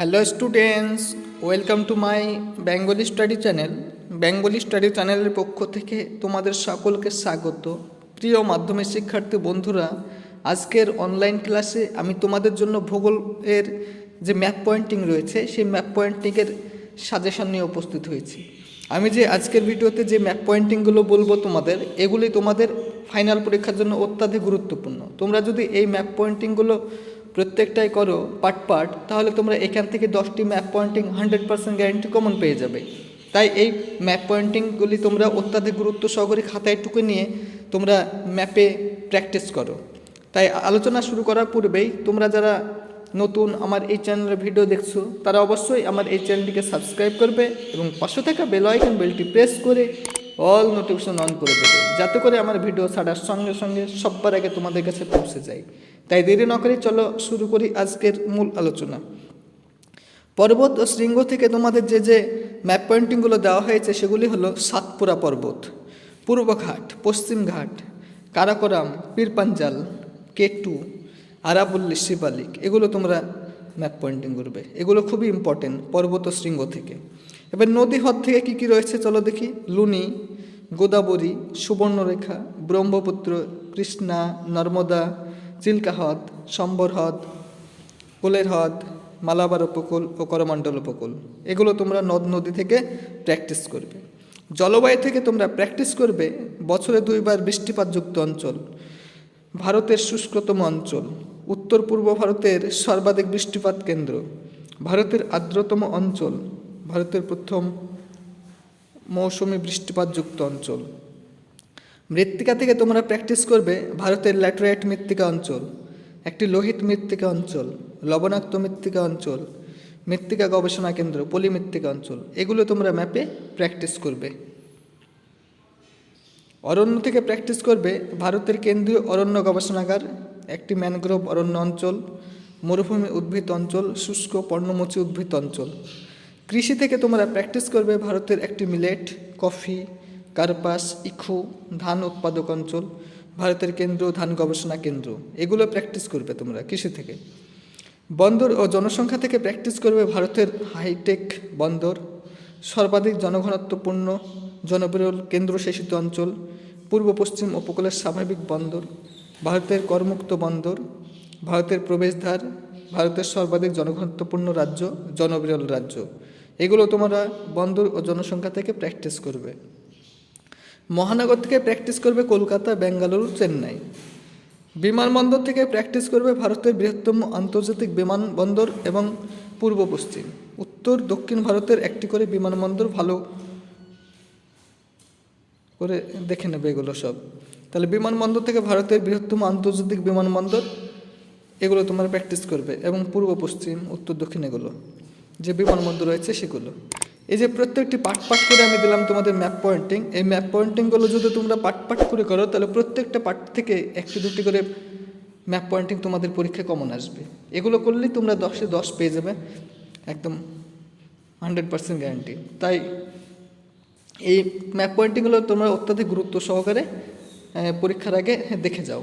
Hello students welcome to my Bengali study channel Bengali study চ্যানেলের পক্ষ থেকে তোমাদের সকলকে স্বাগত। প্রিয় মাধ্যমিক শিক্ষার্থী বন্ধুরা, আজকের অনলাইন ক্লাসে আমি তোমাদের জন্য ভূগোলের যে ম্যাপ পয়েন্টিং রয়েছে, সেই ম্যাপ পয়েন্টিংয়ের সাজেশন নিয়ে উপস্থিত হয়েছি। আমি যে আজকের ভিডিওতে যে ম্যাপ পয়েন্টিংগুলো বলব তোমাদের, এগুলি তোমাদের ফাইনাল পরীক্ষার জন্য অত্যাধিক গুরুত্বপূর্ণ। তোমরা যদি এই ম্যাপ পয়েন্টিংগুলো প্রত্যেকটাই করো পার্ট পার্ট তাহলে তোমরা এখান থেকে দশটি map pointing hundred percent guarantee common পেয়ে যাবে। তাই এই ম্যাপ পয়েন্টিংগুলি তোমরা অত্যাধিক গুরুত্ব সহকারে খাতায় টুকে নিয়ে তোমরা ম্যাপে প্র্যাকটিস করো। তাই আলোচনা শুরু করার পূর্বেই তোমরা যারা নতুন আমার এই চ্যানেলের ভিডিও দেখছ, তারা অবশ্যই আমার এই চ্যানেলটিকে সাবস্ক্রাইব করবে এবং পাশে থাকা বেল আইকন বেলটি প্রেস করে অল নোটিফিকেশন অন করে দেবে। যাতে করে আমার ভিডিও ছাড়ার সঙ্গে সঙ্গে সবার আগে তোমাদের কাছে পৌঁছে যায়। তাই দেরি না করে চলো শুরু করি আজকের মূল আলোচনা। পর্বত ও শৃঙ্গ থেকে তোমাদের যে যে ম্যাপ পয়েন্টিংগুলো দেওয়া হয়েছে, সেগুলি হলো সাতপুরা পর্বত, পূর্বঘাট, পশ্চিম ঘাট, কারাকোরাম, পীরপাঞ্জাল, কেটু আরাবল্লী শিবালিক এগুলো তোমরা ম্যাপ পয়েন্টিং করবে। এগুলো খুবই ইম্পর্টেন্ট পর্বত শৃঙ্গ থেকে। এবার নদী হ্রদ থেকে কী কী রয়েছে চলো দেখি। লুনি, গোদাবরী, সুবর্ণরেখা, ব্রহ্মপুত্র, কৃষ্ণা, নর্মদা চিল্কা হ্রদ সম্বর হ্রদ কোলের হ্রদ মালাবার উপকূল ও করমণ্ডল উপকূল। এগুলো তোমরা নদ নদী থেকে প্র্যাকটিস করবে। জলবায়ু থেকে তোমরা প্র্যাকটিস করবে বছরে দুইবার বৃষ্টিপাতযুক্ত অঞ্চল, ভারতের শুষ্কতম অঞ্চল উত্তর পূর্ব ভারতের সর্বাধিক বৃষ্টিপাত কেন্দ্র, ভারতের আর্দ্রতম অঞ্চল ভারতের প্রথম মৌসুমি বৃষ্টিপাতযুক্ত অঞ্চল। মৃত্তিকা থেকে তোমরা প্র্যাকটিস করবে ভারতের ল্যাটেরাইট মৃত্তিকা অঞ্চল, একটি লোহিত মৃত্তিকা অঞ্চল, লবণাক্ত মৃত্তিকা অঞ্চল, মৃত্তিকা গবেষণা কেন্দ্র পলি মৃত্তিকা অঞ্চল, এগুলো তোমরা ম্যাপে প্র্যাকটিস করবে। অরণ্য থেকে প্র্যাকটিস করবে ভারতের কেন্দ্রীয় অরণ্য গবেষণাগার, একটি ম্যানগ্রোভ অরণ্য অঞ্চল, মরুভূমি উদ্ভিদ অঞ্চল, শুষ্ক, পর্ণমোচী উদ্ভিদ অঞ্চল। কৃষি থেকে তোমরা প্র্যাকটিস করবে ভারতের একটি মিলেট কফি কার্পাস ইখু ধান উৎপাদক অঞ্চল, ভারতের কেন্দ্র ধান গবেষণা কেন্দ্র। এগুলো প্র্যাকটিস করবে তোমরা কৃষি থেকে। বন্দর ও জনসংখ্যা থেকে প্র্যাকটিস করবে ভারতের হাইটেক বন্দর, সর্বাধিক জনঘনত্বপূর্ণ, জনবহুল কেন্দ্রশাসিত অঞ্চল, পূর্ব, পশ্চিম উপকূলের স্বাভাবিক বন্দর, ভারতের করমুক্ত বন্দর, ভারতের প্রবেশদ্বার, ভারতের সর্বাধিক জনঘনত্বপূর্ণ রাজ্য জনবিরল রাজ্য। এগুলো তোমরা বন্দর ও জনসংখ্যা থেকে প্র্যাকটিস করবে। মহানগর থেকে প্র্যাকটিস করবে কলকাতা বেঙ্গালুরু চেন্নাই। বিমানবন্দর থেকে প্র্যাকটিস করবে ভারতের বৃহত্তম আন্তর্জাতিক বিমানবন্দর এবং পূর্ব পশ্চিম। উত্তর, দক্ষিণ ভারতের একটি করে বিমানবন্দর ভালো করে দেখে নেবে এগুলো সব। তাহলে বিমানবন্দর থেকে ভারতের বৃহত্তম আন্তর্জাতিক বিমানবন্দর, এগুলো তোমরা প্র্যাকটিস করবে এবং পূর্ব পশ্চিম, উত্তর, দক্ষিণ এগুলো। যে বিমানবন্দর রয়েছে সেগুলো। এই যে প্রত্যেকটি পাট পাট করে আমি দিলাম তোমাদের ম্যাপ পয়েন্টিং এই ম্যাপ পয়েন্টিংগুলো যদি তোমরা পাট পাট করে করো, তাহলে প্রত্যেকটা পাট থেকে একটি দুটি করে ম্যাপ পয়েন্টিং তোমাদের পরীক্ষায় কমন আসবে। এগুলো করলেই তোমরা দশে দশ পেয়ে যাবে, একদম হান্ড্রেড পার্সেন্ট গ্যারান্টি তাই এই ম্যাপ পয়েন্টিংগুলো তোমরা অত্যাধিক গুরুত্ব সহকারে পরীক্ষার আগে দেখে যাও।